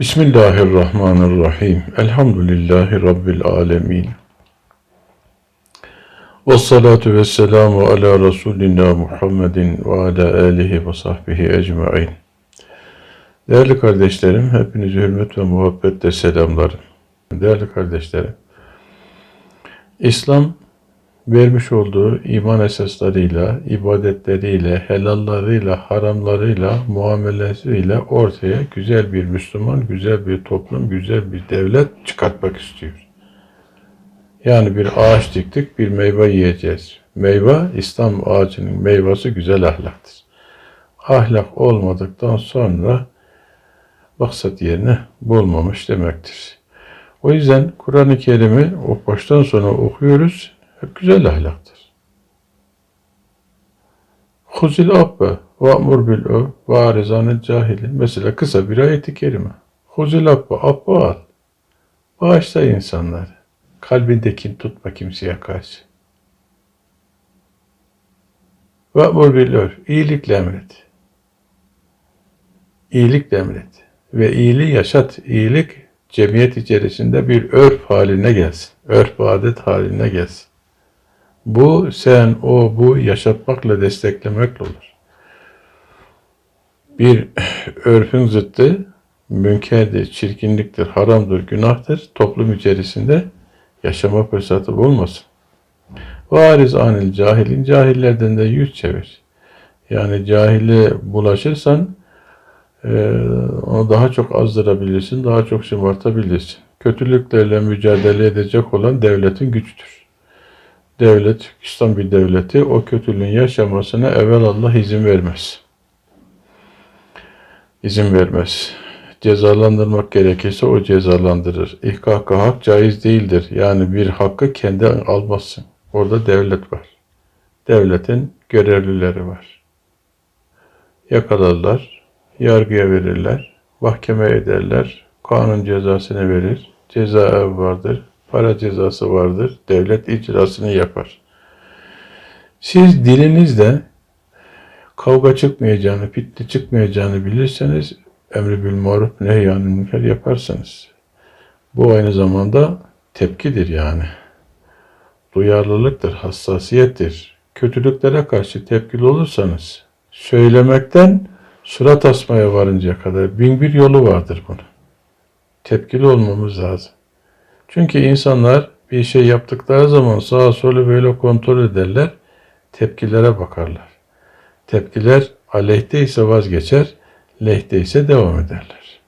Bismillahirrahmanirrahim. Elhamdülillahi Rabbil alemin. Ve salatu ve selamu ala Resulina Muhammedin ve ala alihi ve sahbihi ecmain. Değerli kardeşlerim, hepinizi hürmet ve muhabbetle selamlarım. Değerli kardeşlerim, İslam vermiş olduğu iman esaslarıyla, ibadetleriyle, helallarıyla, haramlarıyla, muamelesiyle ortaya güzel bir Müslüman, güzel bir toplum, güzel bir devlet çıkartmak istiyor. Yani bir ağaç diktik, bir meyve yiyeceğiz. Meyve, İslam ağacının meyvesi güzel ahlaktır. Ahlak olmadıktan sonra maksat yerine bulmamış demektir. O yüzden Kur'an-ı Kerim'i o baştan sona okuyoruz. Hep güzel ahlaktır. Huzil abbe ve amur bil ö ve arizanı cahili. Mesela kısa bir ayeti kerime. Huzil abbe, abbe al. Bağışla insanları. Kalbindekini tutma kimseye karşı. Ve amur bil ö. İyilikle emret. İyilikle emret. Ve iyiliği yaşat. İyilik cemiyet içerisinde bir örf haline gelsin. Örf adet haline gelsin. Bu sen, o, bu yaşatmakla desteklemekle olur. Bir örfün zıttı münkerdir, çirkinliktir, haramdır, günahtır. Toplum içerisinde yaşama fırsatı bulmasın. Variz anil cahilin cahillerden de yüz çevir. Yani cahile bulaşırsan e, onu daha çok azdırabilirsin, daha çok şımartabilirsin. Kötülüklerle mücadele edecek olan devletin gücüdür devlet, İslam bir devleti o kötülüğün yaşamasına evvel Allah izin vermez. İzin vermez. Cezalandırmak gerekirse o cezalandırır. İhkaka hak caiz değildir. Yani bir hakkı kendi almazsın. Orada devlet var. Devletin görevlileri var. Yakalarlar, yargıya verirler, mahkeme ederler, kanun cezasını verir, ceza ev vardır, para cezası vardır. Devlet icrasını yapar. Siz dilinizde kavga çıkmayacağını, fitne çıkmayacağını bilirseniz emri bil maruf nehyanı münker yaparsanız. Bu aynı zamanda tepkidir yani. Duyarlılıktır, hassasiyettir. Kötülüklere karşı tepkili olursanız söylemekten surat asmaya varıncaya kadar bin bir yolu vardır bunun. Tepkili olmamız lazım. Çünkü insanlar bir şey yaptıkları zaman sağa sola böyle kontrol ederler, tepkilere bakarlar. Tepkiler aleyhte ise vazgeçer, lehte ise devam ederler.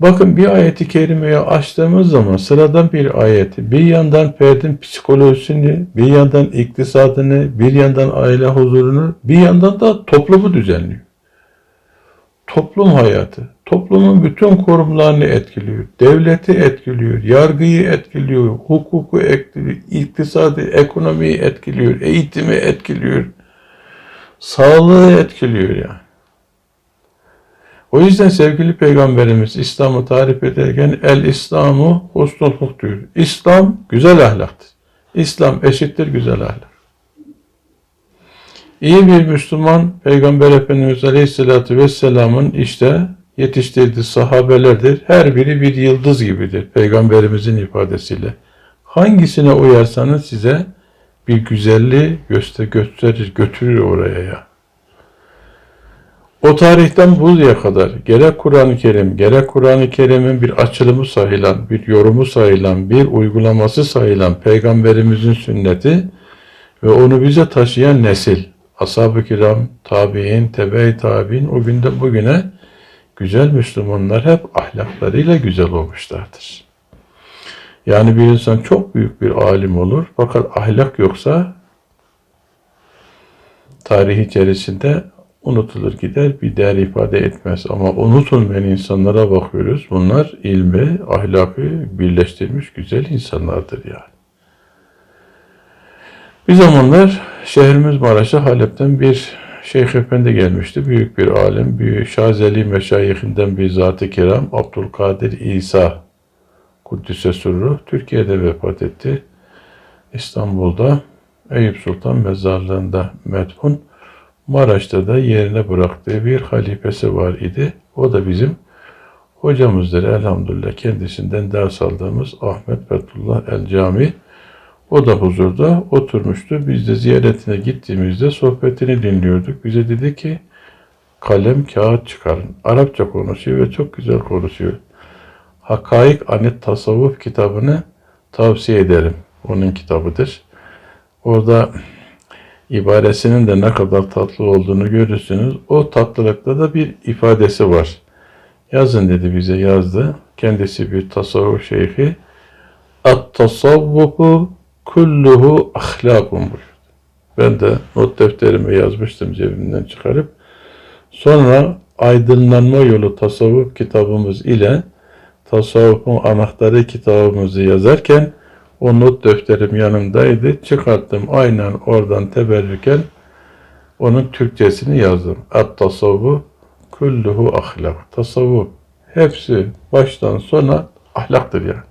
Bakın bir ayeti kerimeyi açtığımız zaman sıradan bir ayeti, bir yandan ferdin psikolojisini, bir yandan iktisadını, bir yandan aile huzurunu, bir yandan da toplumu düzenliyor. Toplum hayatı, toplumun bütün kurumlarını etkiliyor. Devleti etkiliyor, yargıyı etkiliyor, hukuku etkiliyor, iktisadi, ekonomiyi etkiliyor, eğitimi etkiliyor, sağlığı etkiliyor yani. O yüzden sevgili Peygamberimiz İslam'ı tarif ederken el İslamu husnul diyor. İslam güzel ahlaktır. İslam eşittir güzel ahlak. İyi bir Müslüman Peygamber Efendimiz Aleyhisselatü Vesselam'ın işte yetiştirdiği sahabelerdir. Her biri bir yıldız gibidir Peygamberimizin ifadesiyle. Hangisine uyarsanız size bir güzelliği göster gösterir, götürür oraya ya. O tarihten bugüne kadar gerek Kur'an-ı Kerim, gerek Kur'an-ı Kerim'in bir açılımı sayılan, bir yorumu sayılan, bir uygulaması sayılan Peygamberimizin sünneti ve onu bize taşıyan nesil, ashab-ı kiram, tabi'in, tebe-i tabi'in o günden bugüne güzel Müslümanlar hep ahlaklarıyla güzel olmuşlardır. Yani bir insan çok büyük bir alim olur fakat ahlak yoksa tarih içerisinde unutulur gider bir değer ifade etmez. Ama unutulmayan insanlara bakıyoruz. Bunlar ilmi, ahlakı birleştirmiş güzel insanlardır yani. Bir zamanlar şehrimiz Maraş'a Halep'ten bir Şeyh Efendi gelmişti. Büyük bir alim, büyük Şazeli meşayihinden bir zat-ı kiram Abdülkadir İsa Kuddise Surru Türkiye'de vefat etti. İstanbul'da Eyüp Sultan mezarlığında metfun. Maraş'ta da yerine bıraktığı bir halifesi var idi. O da bizim hocamızdır elhamdülillah kendisinden ders aldığımız Ahmet Fethullah El Cami. O da huzurda oturmuştu. Biz de ziyaretine gittiğimizde sohbetini dinliyorduk. Bize dedi ki kalem kağıt çıkarın. Arapça konuşuyor ve çok güzel konuşuyor. Hakaik Anet Tasavvuf kitabını tavsiye ederim. Onun kitabıdır. Orada ibaresinin de ne kadar tatlı olduğunu görürsünüz. O tatlılıkta da bir ifadesi var. Yazın dedi bize yazdı. Kendisi bir tasavvuf şeyhi. At tasavvufu kulluhu ahlakun buyurdu. Ben de not defterime yazmıştım cebimden çıkarıp. Sonra Aydınlanma Yolu Tasavvuf kitabımız ile Tasavvufun Anahtarı kitabımızı yazarken o not defterim yanımdaydı. Çıkarttım aynen oradan teberrüken onun Türkçesini yazdım. At tasavvuf kulluhu ahlak. Tasavvuf hepsi baştan sona ahlaktır yani.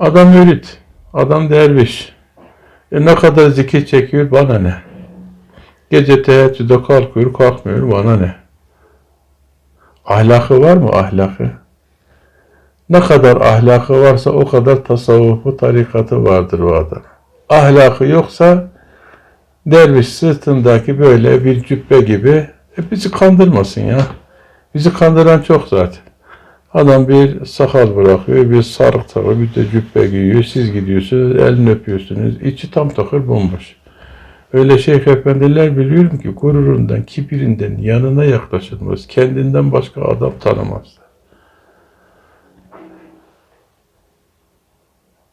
Adam mürit, adam derviş. E ne kadar zikir çekiyor bana ne? Gece teheccüde kalkıyor, kalkmıyor bana ne? Ahlakı var mı ahlakı? Ne kadar ahlakı varsa o kadar tasavvufu tarikatı vardır o adam. Ahlakı yoksa derviş sırtındaki böyle bir cübbe gibi e bizi kandırmasın ya. Bizi kandıran çok zaten. Adam bir sakal bırakıyor, bir sarık takıyor, bir de cübbe giyiyor. Siz gidiyorsunuz, elini öpüyorsunuz. İçi tam takır bomboş. Öyle şeyh efendiler biliyorum ki gururundan, kibirinden yanına yaklaşılmaz. Kendinden başka adam tanımazlar.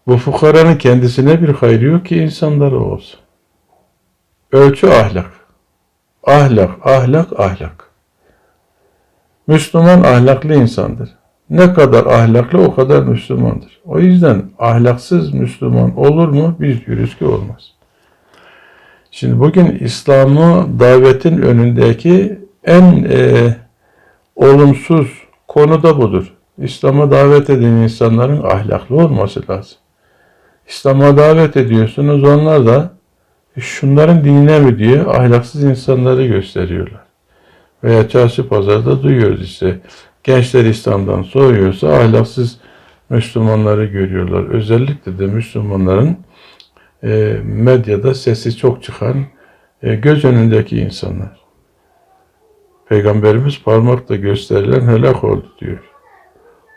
Bu fukaranın kendisine bir hayrı yok ki insanlara olsun. Ölçü ahlak. Ahlak, ahlak, ahlak. Müslüman ahlaklı insandır. Ne kadar ahlaklı o kadar Müslümandır. O yüzden ahlaksız Müslüman olur mu? Biz diyoruz ki olmaz. Şimdi bugün İslam'ı davetin önündeki en e, olumsuz konu da budur. İslam'a davet eden insanların ahlaklı olması lazım. İslam'a davet ediyorsunuz onlar da "E, şunların dinine mi diye ahlaksız insanları gösteriyorlar. Veya çarşı pazarda duyuyoruz işte. Gençler İslam'dan soğuyorsa ahlaksız Müslümanları görüyorlar. Özellikle de Müslümanların e, medyada sesi çok çıkan e, göz önündeki insanlar. Peygamberimiz parmakla gösterilen helak oldu diyor.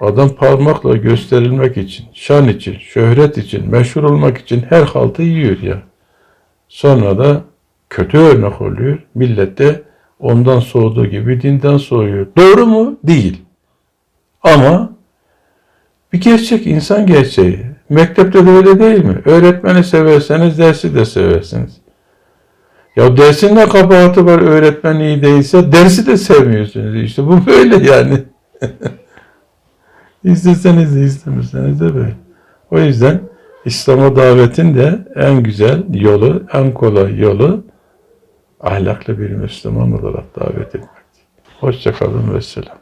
Adam parmakla gösterilmek için, şan için, şöhret için, meşhur olmak için her haltı yiyor ya. Sonra da kötü örnek oluyor. Millet de ondan soğuduğu gibi dinden soğuyor. Doğru mu? Değil. Ama bir gerçek, insan gerçeği. Mektepte de öyle değil mi? Öğretmeni severseniz dersi de seversiniz. Ya dersin ne kabahati var öğretmen iyi değilse dersi de sevmiyorsunuz. İşte bu böyle yani. İsteseniz de istemeseniz de böyle. O yüzden İslam'a davetin de en güzel yolu, en kolay yolu ahlaklı bir Müslüman olarak davet etmek. Hoşçakalın ve selam.